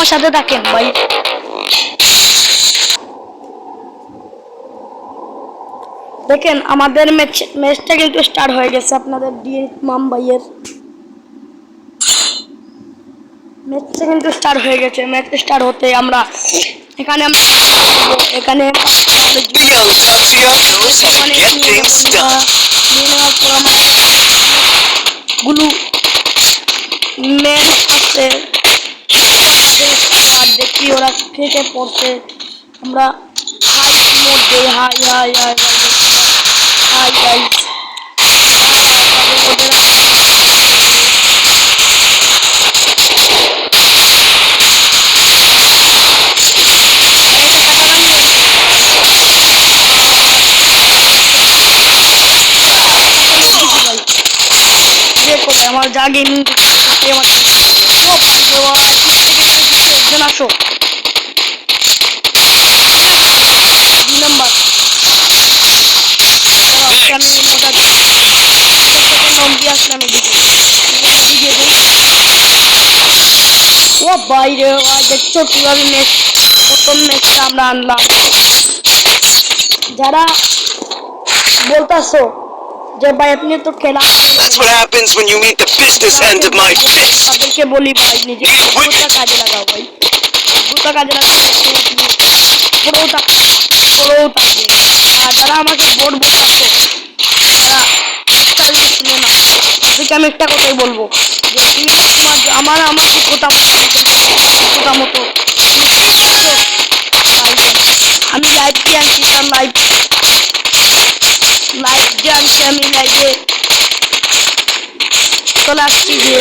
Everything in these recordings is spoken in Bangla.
আমার সাথে থাকেন ভাই। দেখেন আমাদের ম্যাচ ম্যাচটা কিন্তু স্টার্ট হয়ে গেছে আপনাদের দিয়ে মাম ভাইয়ের। ম্যাচটা কিন্তু স্টার্ট হয়ে গেছে ম্যাচ স্টার্ট হতে আমরা এখানে আমরা এখানে Yo, Tokyo, those who এখানে get নিয়ে things নেব done. নিয়ে নেওয়ার পর আমরা গুলো মেন আছে আর দেখি ওরা খেতে পড়ছে। আমরা হাই দেই hi hi hi hi hi আমার গেমিং আমার ও ভাই ভাই, একজন আসো। আমি ওটা নন্দী আসলাম এদিকে। ও ভাই রে ভাই দেখছ কীভাবে ম্যাচ প্রথম ম্যাচটা আমরা আনলাম। যারা বলতাছো যে ভাই আপনি তো খেলা That's what happens when you meet the business end of my fist. তাদেরকে বলি ভাই নিজে যোগ্যতা কাজে লাগাও ভাই। যোগ্যতা কাজে লাগাও পুরোটা পুরোটা আর যারা আমাকে ভোট বলতেছে তারা একটা জিনিস শুনে না তাদেরকে আমি একটা কথাই বলব যে তোমার আমার আমার যোগ্যতা মতো যোগ্যতা মতো আমি লাইভ কি আনছি তার লাইভ লাইভ যে আনছি আমি লাইভে চলে আসছি যে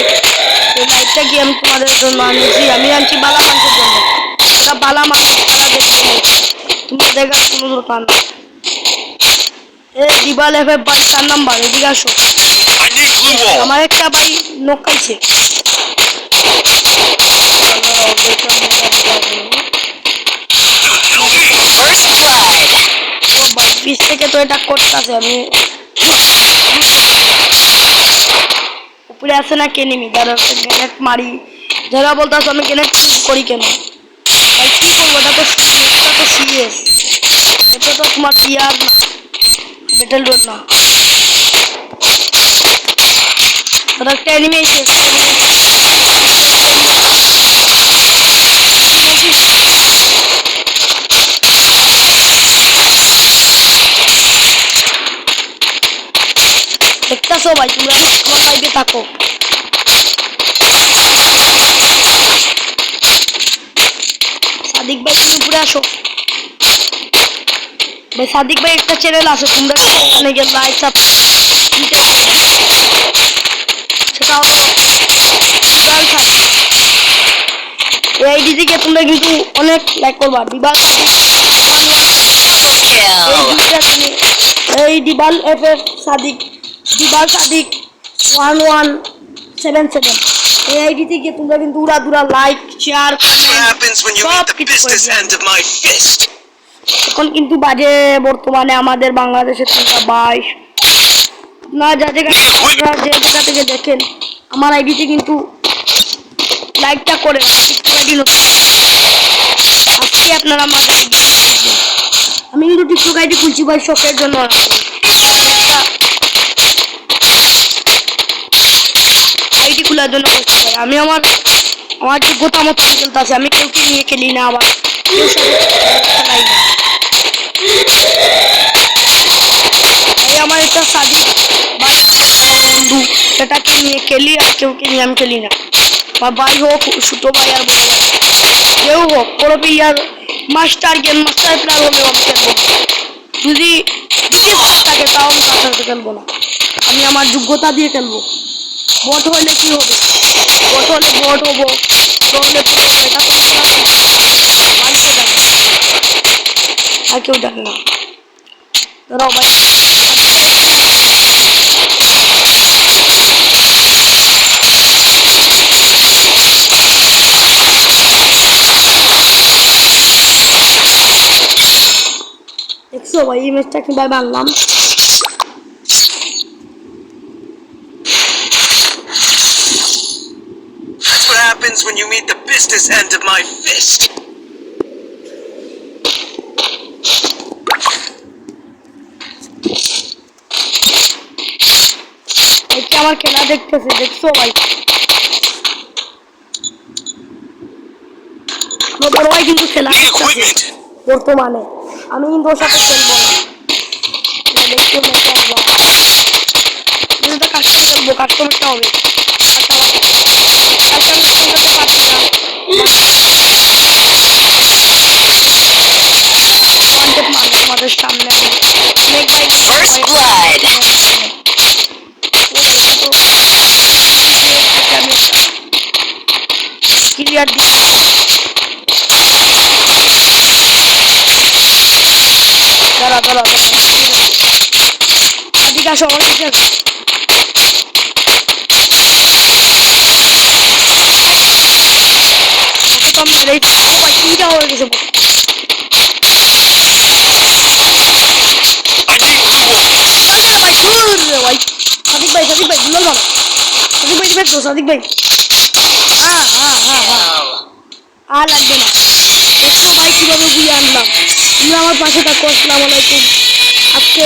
লাইটটা কি আমি তোমাদের জন্য আনছি, আমি আনছি বালা মানুষের জন্য। ওটা বালা মানুষ তারা দেখবে। তোমার দেখার কোনো দরকার না। এ দিবাল এফে ভাই চার নাম্বার এদিকে আসো. আমার একটা ভাই নখ খাইছে। পিস থেকে তো এটা করতেছে আমি উপরে আছে না কে নিমি যারা গ্রেনেড মারি। যারা বলতেছে আমি গ্রেনেড করি কেন? ভাই কি করব এটা তো এটা তো সিরিয়াস এটা তো তোমার বিয়ার না মেটাল রোড না তোর একটা ভাই, তোমরা আমার লাইভে থাকো। সাদিক ভাই তুমি উপরে আসো। ভাই, সাদিক ভাই একটা চ্যানেল আছে, তোমরা ওখানে গিয়ে লাইভ সাব সেটা হলো বিবাল সাদিক এই দিদিকে তোমরা কিন্তু অনেক লাইক করবা। ওয়ান এই Dibal F F Sadik Dibal Sadik one one seven seven. এই আইডি থেকে তোমরা কিন্তু উড়া দুরা like share That's what happens এখন কিন্তু বাজে বর্তমানে আমাদের বাংলাদেশের সংখ্যা বাইশ। না যা জায়গা যে জায়গা থেকে দেখেন, আমার আইডিতে কিন্তু লাইকটা করে আজকে আপনারা আমাদের আমি কিন্তু টিকটক আইডি খুলছি ভাই শখের জন্য। আইডি খোলার জন্য আমি আমার আমার যোগ্যতা মতো খেলতে আমি কেউকে নিয়ে খেলি না আবার। কেউ এই আমার একটা সাদি বন্ধু, সেটাকে নিয়ে খেলি আর কেউকে নিয়ে আমি খেলি না। বা ভাই হোক, ছোট ভাই আর বড় কেউ হোক বড় player master game, master player হলেও আমি খেলব যদি যদি থাকে, তাও আমি তার সাথে খেলব না। আমি আমার যোগ্যতা দিয়ে খেলব। বট হলে কি হবে? বট হলে বট হব। pro হলে এটা তো মানুষে জানে। আর কেউ জানে না ধরো ভাই দেখছো ভাই এই ম্যাচটা কিভাবে আনলাম That's what happens when you you meet the business end of my fist. আমার খেলা দেখতেছে দেখছ ভাই? বড় ভাই কিন্তু খেলা বর্তমানে। আমি কিন্তু ওর সাথে খেলব না। দেখতে হবে। আমি তো কাস্টম খেলব কাস্টমটা হবে? কাস্টম খেলতে পারছি না ক্লিয়ার দিয়ে দাঁড়া দাঁড়া এদিকে আসো আমার আসো। ভাই তিনটা হয়ে গেছে। সাদিক ভাই সাদিক ভাই দুলাল বাবা সাদিক ভাই দিবে তো সাদিক ভাই। হ্যাঁ আর লাগবে না। দেখছ ভাই কীভাবে বুঝে আনলাম। আমরা আমার পাশে থাকো, আসসালামু আলাইকুম। আজকে